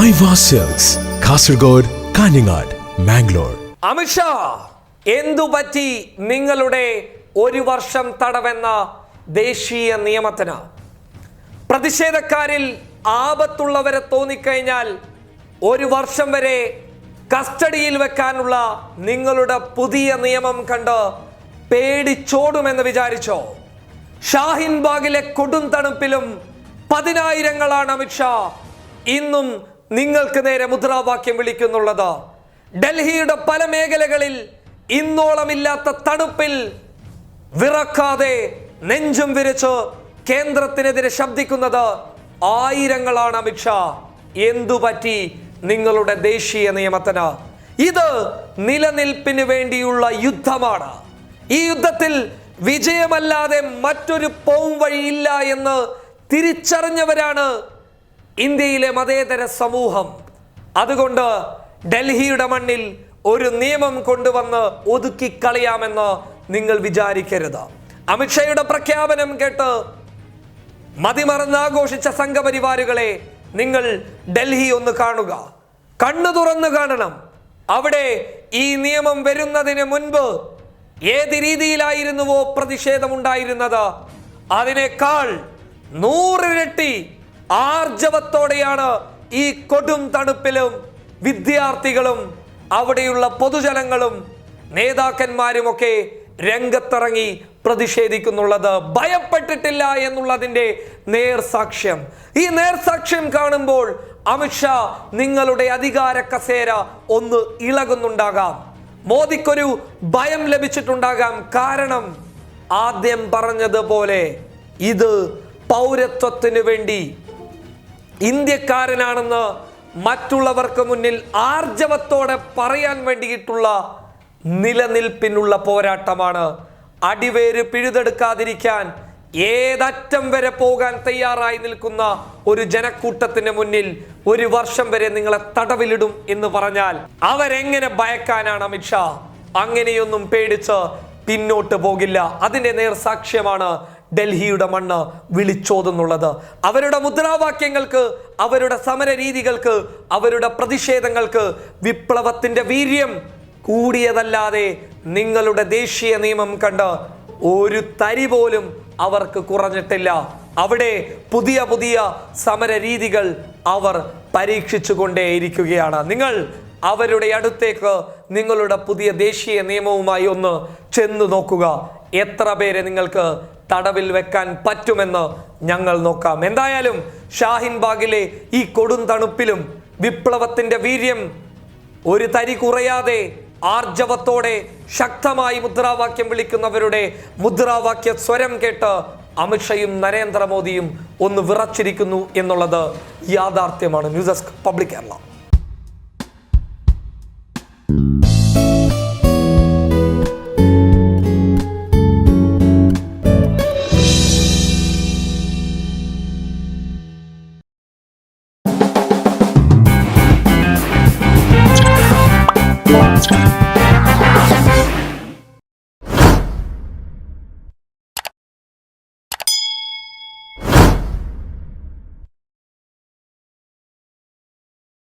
Cells Kasaragod Kanhangad Mangalore Amit Shah എന്തു പറ്റി നിങ്ങളുടെ ഒരു വർഷം തടവെന്ന ദേശീയ നിയമത്തിന്? പ്രതിഷേധക്കാരിൽ ആപത്തുള്ളവരെ തോന്നിക്കഴിഞ്ഞാൽ ഒരു വർഷം വരെ കസ്റ്റഡിയിൽ വെക്കാനുള്ള നിങ്ങളുടെ പുതിയ നിയമം കണ്ട് പേടിച്ചോടുമെന്ന് വിചാരിച്ചോ? ഷാഹിൻ ബാഗിലെ കൊടും തണുപ്പിലും പതിനായിരങ്ങളാണ് അമിത്ഷാ ഇന്നും നിങ്ങൾക്ക് നേരെ മുദ്രാവാക്യം വിളിക്കുന്നുള്ളത്. ഡൽഹിയുടെ പല മേഖലകളിൽ ഇന്നോളമില്ലാത്ത തണുപ്പിൽ വിറക്കാതെ നെഞ്ചും വിരിച്ച് കേന്ദ്രത്തിനെതിരെ ശബ്ദിക്കുന്നത് ആയിരങ്ങളാണ് അമിത്ഷാ എന്തുപറ്റി നിങ്ങളുടെ ദേശീയ നിയമത്തിന്? ഇത് നിലനിൽപ്പിന് വേണ്ടിയുള്ള യുദ്ധമാണ്. ഈ യുദ്ധത്തിൽ വിജയമല്ലാതെ മറ്റൊരു പോം വഴിയില്ല എന്ന് തിരിച്ചറിഞ്ഞവരാണ് ഇന്ത്യയിലെ മതേതര സമൂഹം. അതുകൊണ്ട് ഡൽഹിയുടെ മണ്ണിൽ ഒരു നിയമം കൊണ്ടുവന്ന് ഒതുക്കി കളയാമെന്ന് നിങ്ങൾ വിചാരിക്കരുത്. അമിത്ഷായുടെ പ്രഖ്യാപനം കേട്ട് മതിമറന്ന് ആഘോഷിച്ച സംഘപരിവാരുകളെ നിങ്ങൾ ഡൽഹി ഒന്ന് കാണുക. കണ്ണു തുറന്നു കാണണം. അവിടെ ഈ നിയമം വരുന്നതിന് മുൻപ് ഏത് രീതിയിലായിരുന്നുവോ പ്രതിഷേധമുണ്ടായിരുന്നത്? അതിനേക്കാൾ നൂറിരട്ടി ആർജവത്തോടെയാണ് ഈ കൊടും തണുപ്പിലും വിദ്യാർത്ഥികളും അവിടെയുള്ള പൊതുജനങ്ങളും നേതാക്കന്മാരുമൊക്കെ രംഗത്തിറങ്ങി പ്രതിഷേധിക്കുന്നുള്ളത്. ഭയപ്പെട്ടിട്ടില്ല എന്നുള്ളതിന്റെ നേർസാക്ഷ്യം. ഈ നേർസാക്ഷ്യം കാണുമ്പോൾ അമിത്ഷാ നിങ്ങളുടെ അധികാര കസേര ഒന്ന് ഇളകുന്നുണ്ടാകാം. മോദിക്കൊരു ഭയം ലഭിച്ചിട്ടുണ്ടാകാം. കാരണം ആദ്യം പറഞ്ഞതുപോലെ ഇത് പൗരത്വത്തിനു വേണ്ടി ഇന്ത്യക്കാരനാണെന്ന് മറ്റുള്ളവർക്ക് മുന്നിൽ ആർജവത്തോടെ പറയാൻ വേണ്ടിയിട്ടുള്ള നിലനിൽപ്പിനുള്ള പോരാട്ടമാണ്. അടിവേര് പിഴുതെടുക്കാതിരിക്കാൻ ഏതറ്റം വരെ പോകാൻ തയ്യാറായി നിൽക്കുന്ന ഒരു ജനക്കൂട്ടത്തിന് മുന്നിൽ ഒരു വർഷം വരെ നിങ്ങളെ തടവിലിടും എന്ന് പറഞ്ഞാൽ അവരെങ്ങനെ ഭയക്കാനാണ് അമിത്ഷാ അങ്ങനെയൊന്നും പേടിച്ച് പിന്നോട്ട് പോകില്ല. അതിന്റെ നേർസാക്ഷ്യമാണ് ഡൽഹിയുടെ മണ്ണ് വിളിച്ചോതുന്നുള്ളത്. അവരുടെ മുദ്രാവാക്യങ്ങൾക്ക് അവരുടെ സമര രീതികൾക്ക് അവരുടെ പ്രതിഷേധങ്ങൾക്ക് വിപ്ലവത്തിന്റെ വീര്യം കൂടിയതല്ലാതെ നിങ്ങളുടെ ദേശീയ നിയമം കണ്ട് ഒരു തരി പോലും അവർക്ക് കുറഞ്ഞിട്ടില്ല. അവിടെ പുതിയ പുതിയ സമര രീതികൾ അവർ പരീക്ഷിച്ചു കൊണ്ടേയിരിക്കുകയാണ് നിങ്ങൾ അവരുടെ അടുത്തേക്ക് നിങ്ങളുടെ പുതിയ ദേശീയ നിയമവുമായി ഒന്ന് ചെന്ന് നോക്കുക. എത്ര പേരെ നിങ്ങൾക്ക് തടവിൽ വെക്കാൻ പറ്റുമെന്ന് ഞങ്ങൾ നോക്കാം. എന്തായാലും ഷാഹിൻ ബാഗിലെ ഈ കൊടും തണുപ്പിലും വിപ്ലവത്തിന്റെ വീര്യം ഒരു തരി കുറയാതെ ആർജവത്തോടെ ശക്തമായി മുദ്രാവാക്യം വിളിക്കുന്നവരുടെ മുദ്രാവാക്യ സ്വരം കേട്ട് അമിത്ഷയും നരേന്ദ്രമോദിയും ഒന്ന് വിറച്ചിരിക്കുന്നു എന്നുള്ളത് യാഥാർത്ഥ്യമാണ്. News desk public Kerala.